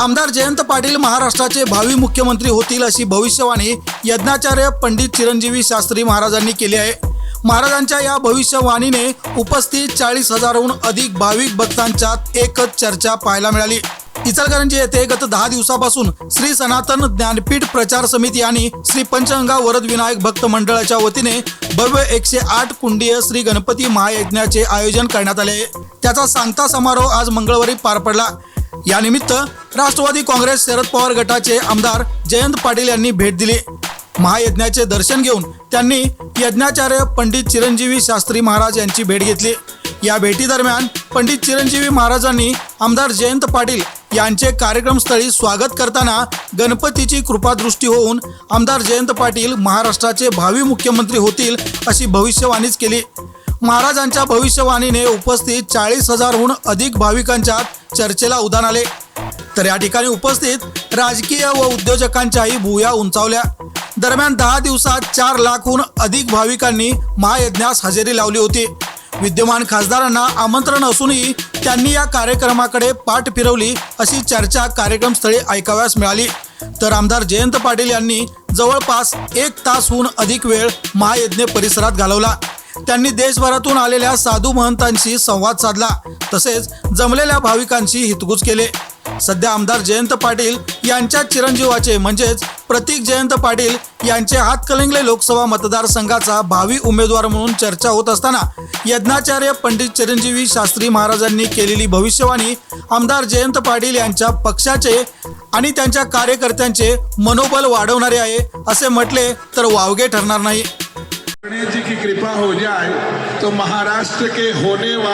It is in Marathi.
आमदार जयंत पाटील महाराष्ट्राचे भावी मुख्यमंत्री होतील अशी भविष्यवाणी यज्ञाचार्य पंडित चिरंजीवी शास्त्री महाराजांनी केली आहे. महाराजांच्या या भविष्यवाणीने उपस्थित चाळीस हजारहून अधिक भाविक भक्तांच्यात एकच चर्चा पाहायला मिळाली. इचलकरंजी येथे गत दहा दिवसापासून श्री सनातन ज्ञानपीठ प्रचार समिती आणि श्री पंचगंगा वरद विनायक भक्त मंडळाच्या वतीने भव्य एकशे आठ कुंडीय श्री गणपती महायज्ञाचे आयोजन करण्यात आले. त्याचा सांगता समारोह आज मंगळवारी पार पडला. यानिमित्त राष्ट्रवादी काँग्रेस शरद पवार गटाचे आमदार जयंत पाटील यांनी भेट दिली. महायज्ञाचे दर्शन घेऊन त्यांनी यज्ञाचार्य पंडित चिरंजीवी शास्त्री महाराज यांची भेट घेतली. या भेटीदरम्यान पंडित चिरंजीवी महाराजांनी आमदार जयंत पाटील यांचे कार्यक्रमस्थळी स्वागत करताना गणपतीची कृपादृष्टी होऊन आमदार जयंत पाटील महाराष्ट्राचे भावी मुख्यमंत्री होतील अशी भविष्यवाणीच केली. महाराजांच्या भविष्यवाणीने उपस्थित चाळीस हजारहून अधिक भाविकांच्या चर्चेला उदान आले. तर या ठिकाणी उपस्थित राजकीय व उद्योजकांच्याही भूया उंचावल्या. दरम्यान दहा दिवसात चार लाखहून अधिक भाविकांनी महायज्ञास हजेरी लावली होती. विद्यमान खासदारांना आमंत्रण असूनही त्यांनी या कार्यक्रमाकडे पाठ फिरवली अशी चर्चा कार्यक्रमस्थळी ऐकाव्यास मिळाली. तर आमदार जयंत पाटील यांनी जवळपास एक तासहून अधिक वेळ महायज्ञ परिसरात घालवला. त्यांनी देशभरातून आलेल्या साधू महंतांशी संवाद साधला. तसेच जमलेल्या भाविकांशी हितगुज केले. सध्या आमदार जयंत पाटील यांच्या चिरंजीवाचे म्हणजेच प्रतीक जयंत पाटील यांचे हातकलिंगले लोकसभा मतदारसंघाचा भावी उमेदवार म्हणून चर्चा होत असताना यज्ञाचार्य पंडित चिरंजीवी शास्त्री महाराजांनी केलेली भविष्यवाणी आमदार जयंत पाटील यांच्या पक्षाचे आणि त्यांच्या कार्यकर्त्यांचे मनोबल वाढवणारे आहे असे म्हटले तर वावगे ठरणार नाही. की कृपा हो जाए तो महाराष्ट्र के होने वाले